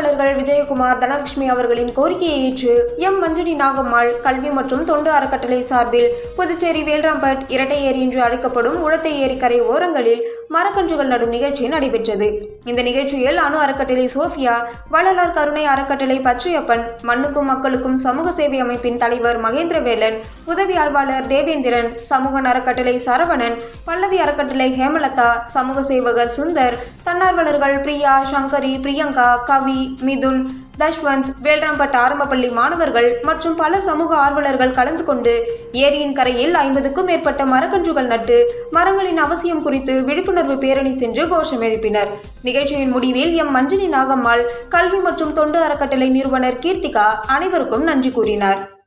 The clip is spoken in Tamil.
ஆர்வலர்கள் விஜயகுமார் தனலட்சுமி அவர்களின் கோரிக்கையை ஏற்று எம். மஞ்சனி நாகம்மாள் கல்வி மற்றும் தொண்டு அறக்கட்டளை சார்பில் புதுச்சேரி வேல்ராம்பட் இரட்டை ஏரி என்று அழைக்கப்படும் உழத்தை ஏரிக்கரை ஓரங்களில் மரக்கன்றுகள் நடும் நிகழ்ச்சி நடைபெற்றது. இந்த நிகழ்ச்சியில் அணு அறக்கட்டளை சோஃபியா வள்ளலார் கருணை அறக்கட்டளை பச்சையப்பன் மண்ணுக்கும் மக்களுக்கும் சமூக சேவை அமைப்பின் தலைவர் மகேந்திரவேலன் உதவி ஆய்வாளர் தேவேந்திரன் சமூக அறக்கட்டளை சரவணன் பல்லவி அறக்கட்டளை ஹேமலதா சமூக சேவகர் சுந்தர் தன்னார்வலர்கள் பிரியா சங்கரி பிரியங்கா கவி மிதுன் தஷ்வந்த் வேல்ராம்பட் ஆரம்பப்பள்ளி மாணவர்கள் மற்றும் பல சமூக ஆர்வலர்கள் கலந்து கொண்டு ஏரியின் கரையில் ஐம்பதுக்கும் மேற்பட்ட மரக்கன்றுகள் நட்டு மரங்களின் அவசியம் குறித்து விழிப்புணர்வு பேரணி சென்று கோஷம் எழுப்பினர். நிகழ்ச்சியின் முடிவில் எம். மஞ்சினி நாகம்மாள் கல்வி மற்றும் தொண்டு அறக்கட்டளை நிறுவனர் கீர்த்திகா அனைவருக்கும் நன்றி கூறினார்.